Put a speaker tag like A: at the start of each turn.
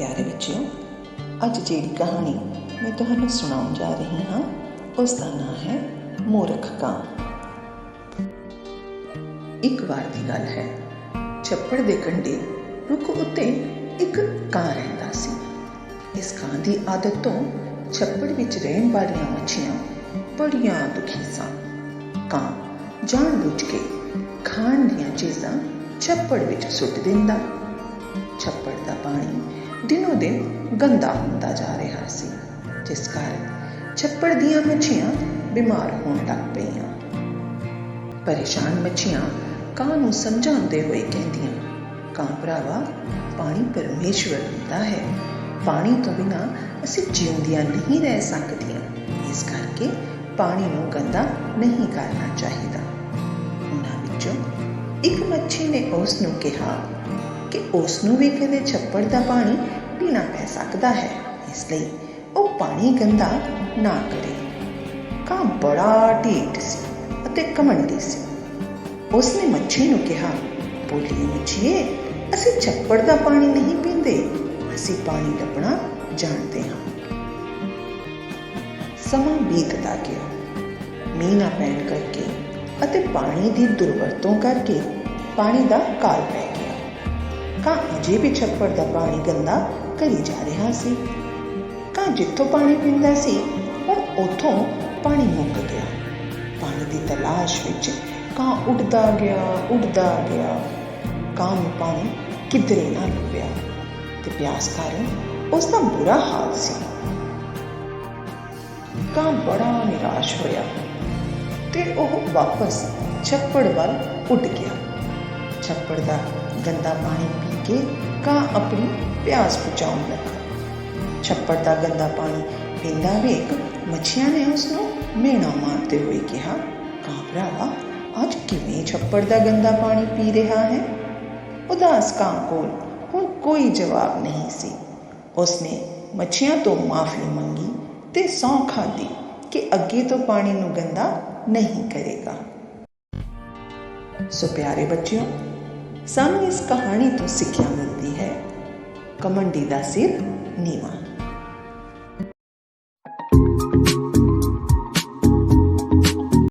A: ਬੱਚਿਓ, ਅੱਜ ਜਿਹੜੀ ਕਹਾਣੀ ਮੈਂ ਤੁਹਾਨੂੰ ਸੁਣਾਉਣ ਜਾ ਰਹੀ ਹਾਂ ਉਸ ਦਾ ਨਾਮ ਹੈ ਮੂਰਖ ਕਾਂ। ਇੱਕ ਵਾਰ ਦੀ ਗੱਲ ਹੈ, ਛੱਪੜ ਦੇ ਕੰਢੇ ਰੁੱਖ ਉੱਤੇ ਇੱਕ ਕਾਂ ਰਹਿੰਦਾ ਸੀ। ਇਸ ਕਾਂ ਦੀ ਆਦਤ ਤੋਂ ਛੱਪੜ ਵਿੱਚ ਰਹਿਣ ਵਾਲੀਆਂ ਮੱਛੀਆਂ ਬੜੀਆਂ ਦੁਖੀ ਸਨ। ਕਾਂ ਜਾਣ ਬੁੱਝ ਕੇ ਖਾਣ ਦੀਆਂ ਚੀਜ਼ਾਂ ਛੱਪੜ ਵਿੱਚ ਸੁੱਟ ਦਿੰਦਾ। ਛੱਪੜ ਦਾ ਪਾਣੀ ਦਿਨ ਗੰਦਾ ਹੁੰਦਾ ਜਾ ਰਿਹਾ ਸੀ, ਜਿਸ ਕਾਰਨ ਛੱਪੜ ਦੀਆਂ ਮੱਛੀਆਂ ਬਿਮਾਰ ਹੋਣ ਲੱਗ ਪਈਆਂ। ਪਰੇਸ਼ਾਨ ਮੱਛੀਆਂ ਕਾਂ ਨੂੰ ਸਮਝਾਉਂਦੇ ਹੋਏ ਕਹਿੰਦੀਆਂ, ਕਾਂ ਭਰਾਵਾ, ਪਾਣੀ ਪਰਮੇਸ਼ਵਰ ਹੁੰਦਾ ਹੈ। ਪਾਣੀ ਤੋਂ ਬਿਨਾ ਅਸੀਂ ਜਿਉਂਦਿਆਂ ਨਹੀਂ ਰਹਿ ਸਕਦੀਆਂ। ਇਸ ਕਰਕੇ ਪਾਣੀ ਨੂੰ ਗੰਦਾ ਨਹੀਂ ਕਰਨਾ ਚਾਹੀਦਾ। ਉਹਨਾਂ ਵਿੱਚੋਂ ਇੱਕ ਮੱਛੀ ਨੇ ਉਸ ਨੂੰ ਕਿਹਾ ਕਿ ਉਸ ਨੂੰ ਵੀ ਕਦੇ ਛੱਪੜ ਦਾ ਪਾਣੀ ਪੀਣਾ ਪੈ ਸਕਦਾ ਹੈ। ਇਸ ਲਈ ਉਹ ਪਾਣੀ ਗੰਦਾ ਨਾ ਕਰੇ। ਕਾਂ ਬੜਾ ਢੀਠ ਸੀ ਅਤੇ ਕਮੰਡੀ ਸੀ। ਉਸ ਨੇ ਮੱਛੀ ਨੂੰ ਕਿਹਾ, ਬੋਲੀ ਮੱਛੀਏ, ਅਸੀਂ ਛੱਪੜ ਦਾ ਪਾਣੀ ਨਹੀਂ ਪੀਂਦੇ। ਅਸੀਂ ਪਾਣੀ ਲੱਭਣਾ ਜਾਣਦੇ ਹਾਂ। ਸਮਾਂ ਬੀਤਦਾ ਗਿਆ। ਮੀਂਹ ਨਾ ਪੈਣ ਕਰਕੇ ਅਤੇ ਪਾਣੀ ਦੀ ਦੁਰਵਰਤੋਂ ਕਰਕੇ ਪਾਣੀ ਦਾ ਕਾਲ ਪੈ ਗਿਆ। ਕਾਂ ਅਜੇ ਵੀ ਛੱਪੜ ਦਾ ਪਾਣੀ ਗੰਦਾ ਕਰੀ ਜਾ ਰਿਹਾ ਸੀ। ਕਾਂ ਜਿੱਥੋਂ ਪਾਣੀ ਪੀਂਦਾ ਸੀ, ਹੁਣ ਉੱਥੋਂ ਪਾਣੀ ਮੁੱਕ ਗਿਆ। ਪਾਣੀ ਦੀ ਤਲਾਸ਼ ਵਿੱਚ ਕਾਂ ਉੱਡਦਾ ਗਿਆ ਉੱਡਦਾ ਗਿਆ। ਕਾਂ ਨੂੰ ਪਾਣੀ ਕਿਧਰੇ ਨਾ ਲੱਭਿਆ ਤੇ ਪਿਆਸ ਕਾਰਨ ਉਸ ਦਾ ਬੁਰਾ ਹਾਲ ਸੀ। ਕਾਂ ਬੜਾ ਨਿਰਾਸ਼ ਹੋਇਆ ਤੇ ਉਹ ਵਾਪਸ ਛੱਪੜ ਵੱਲ ਉੱਡ ਗਿਆ। ਛੱਪੜ ਦਾ ਗੰਦਾ ਪਾਣੀ ਕੇ ਕਾਂ ਆਪਣੀ ਪਿਆਸ ਬੁਝਾਉਣ ਲੱਗਾ। ਛੱਪੜ ਦਾ ਗੰਦਾ ਪਾਣੀ ਪੀਂਦਾ ਵੇਖ ਮੱਛੀਆਂ ਨੇ ਉਸ ਨੂੰ ਮੇਣਾ ਮਾਰਦੇ ਹੋਏ ਕਿਹਾ, ਕਾਂ ਭਰਾਵਾ, ਅੱਜ ਕਿਵੇਂ ਛੱਪੜ ਦਾ ਗੰਦਾ ਪਾਣੀ ਪੀ ਰਿਹਾ ਹੈ? ਉਦਾਸ ਕਾਂ ਕੋਲ ਹੁਣ ਕੋਈ ਜਵਾਬ ਨਹੀਂ ਸੀ। ਉਸਨੇ ਮੱਛੀਆਂ ਤੋਂ ਮਾਫੀ ਮੰਗੀ ਤੇ ਸੌਂ ਖਾਦੀ ਕਿ ਅੱਗੇ ਤੋਂ ਪਾਣੀ ਨੂੰ ਗੰਦਾ ਨਹੀਂ ਕਰੇਗਾ। ਸੋ ਪਿਆਰੇ ਬੱਚਿਓ ਸਾਨੂੰ ਇਸ ਕਹਾਣੀ ਤੋਂ ਸਿੱਖਿਆ ਮਿਲਦੀ ਹੈ। ਕਮੰਡੀ ਦਾ ਸਿਰ ਨੀਵਾ।